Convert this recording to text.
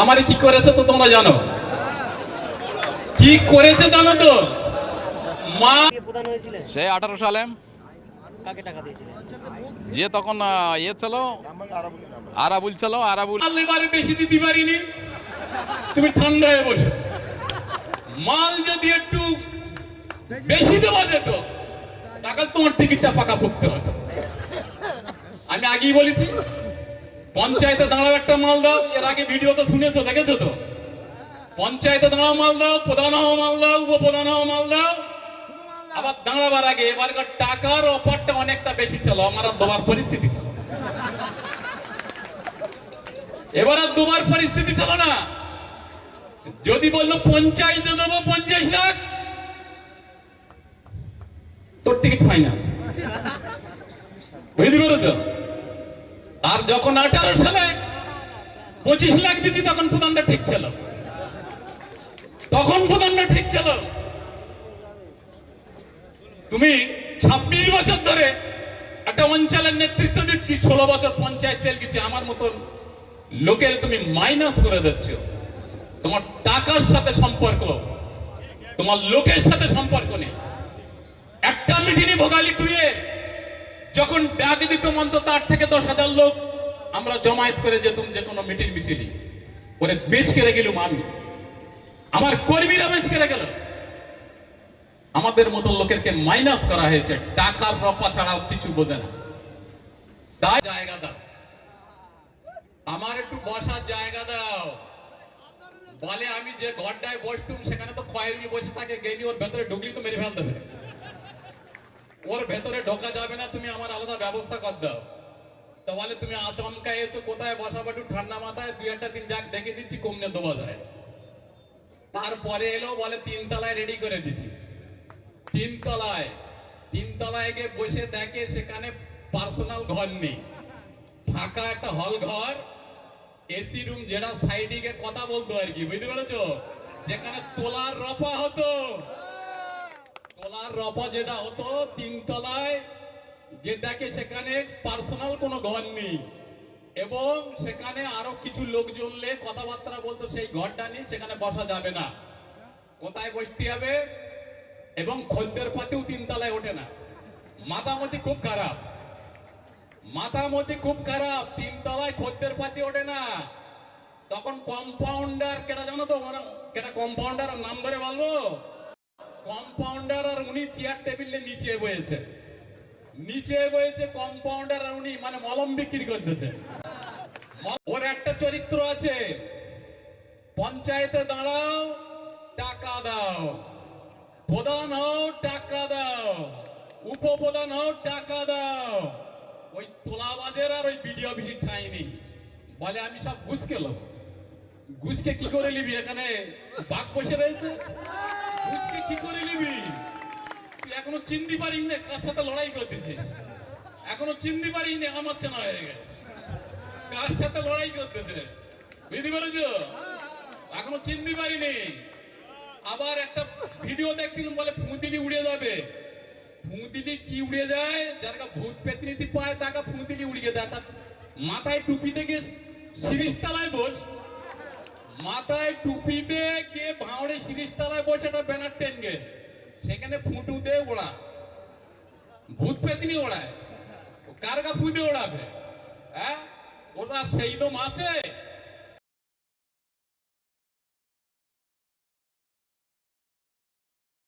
আমার কি করেছে তো তোমরা জানো? কি করেছে জানো তো? মা সে আঠারো সালে। কাকে টাকা দিয়েছিলেন? যে তখন ইয়ে ছিল আরাবুল ছিল আরাবুল। বেশি দিতে পারিনি। তুমি ঠান্ডা হয়ে বসো। মাল যদি একটু বেশি দেওয়া যেত তাহলে তোমার টিকিটটা পাকা পড়তে হতো। আমি আগেই বলেছি পঞ্চায়েতে দাঁড়াও একটা মাল দাও, এর আগে ভিডিও তো শুনেছো, দেখেছ তো? পঞ্চায়েতে দাঁড়াও মাল দাও, প্রধান হও মাল দাও, উপপ্রধান হও মাল দাও। আবার দাঁড়াবার আগে, এবারকার টাকার অফারটা অনেকটা বেশি ছিল, আমার আর পরিস্থিতি ছিল এবার আর তোমার পরিস্থিতি ছিল না। যদি বলল পঞ্চায়েতে দেবো পঞ্চাশ লাখ, তোর টিকিট ফাইনাল বুঝতে পেরেছ? আর যখন আঠারো সালে পঁচিশ লাখ দিচ্ছি তখন প্রধানটা ঠিক ছিল। তখন প্রধানটা ঠিক ছিল। তুমি ছাব্বিশ বছর ধরে একটা অঞ্চলের নেতৃত্ব দিচ্ছি, ষোলো বছর পঞ্চায়েত চেল গেছি, আমার মতন লোকের তুমি মাইনাস করে দিচ্ছ। তোমার টাকার সাথে সম্পর্ক, তোমার লোকের সাথে সম্পর্ক নেই। একটা মিটিনি ভোগালি টুয়ে যখন ডাক দিত মন্ত তার থেকে দশ হাজার লোক আমরা জমায়েত করে যেতাম যে কোনো মিটিং মিছিলি, ওরে বেচ কেড়ে গেলুম আমি। আমার কর্মীরা বেচ কেড়ে গেল। আমাদের মতো লোকেরকে মাইনাস করা হয়েছে, টাকার রপা ছাড়াও কিছু বোঝে না। তাই জায়গা দাও। আমার একটু বসার জায়গা দাও। বলে আমি যে ঘরটায় বসতুম, সেখানে তো খয়েরগুলি বসে থাকে, গেনি ওর ভেতরে ঢুকলি তো মেরে ফেল দেবে ওর ভেতরে ঢোকা যাবে না, তুমি আমার আলাদা ব্যবস্থা কর দাও। তো বলে, তুমি আচমকা এসো, কোথায় বসাবো একটু ঠান্ডা মাথায় দুই একটা দিন যাক, দেখে দিচ্ছি, কমনে দেওয়া যায়। তারপরে এলো, বলে তিন তলায় রেডি করে দিচ্ছি। তিন তলায় তিন তলায় গিয়ে বসে দেখে সেখানে পার্সোনাল ঘর নেই। ফাঁকা একটা হল ঘর এসি রুম যেটা সাইডে গিয়ে কথা বলতো আর কি, বুঝতে পেরেছ? যেখানে তোলার রপা হতো। তোলার রপা যেটা হতো তিন যে দেখে সেখানে পার্সোনাল কোনো ঘর নেই। এবং সেখানে আরও কিছু লোকজন লে কথাবার্তা বলতো, সেই ঘরটা নেই, সেখানে বসা যাবে না। কোথায় বসতে হবে? এবং খদ্দের পাতেও তিন তলায় ওঠে না। মাতামতি খুব খারাপ। মাতামতি খুব খারাপ তিন তলায় খদ্দের পাতি ওঠে না। তখন কম্পাউন্ডার কেটা জানো তো কেটা কম্পাউন্ডার নাম ধরে বলব? কম্পাউন্ডার আর উনি চেয়ার টেবিলে নিচে বয়েছে নিচে বয়েছে কম্পাউন্ডার উনি মানে মলম বিক্রি করতেছে। ওর একটা চরিত্র আছে, পঞ্চায়েতে দাঁড়াও, টাকা দাও। প্রধান হও, টাকা দাও। উপপ্রধান হও, টাকা দাও। ওই তোলাবাজের আর ওই বিডিও অফিসে ঠাঁই নেই। বলে, আমি সব ঘুষ খেলাম। ঘুষকে কি করে নিবি এখানে? বাঘ বসে রয়েছে। তুই এখনও চিনতে পারিস না কার সাথে লড়াই করতেছিস। এখনও চিনতে পারিস না আমার চেনা হয়ে গেছে। কার সাথে লড়াই করতেছে। বুঝতে পেরেছ? এখনও চিনতে পারিনি। আবার একটা ভিডিও দেখছিলাম, বলে ফুঁতিনি উড়ে যাবে। ফুঁতিনি কি উড়ে যায়? যার ভূত পেতনিতি পায়, তাকে ফুঁতিনি উড়িয়ে দেয়। তার মাথায় টুপি থেকে শিরিষ তলায় বস। মাথায় টুপিতে কে ভাঁড়ে শিরিষ তলায় বসে একটা ব্যানার টেনগে। সেখানে ফুটু দে ওড়া। ভূত পেতনি ওড়ায়। কার গা ফুটে ওড়াবে? হ্যাঁ? ওটা সেই দম আছে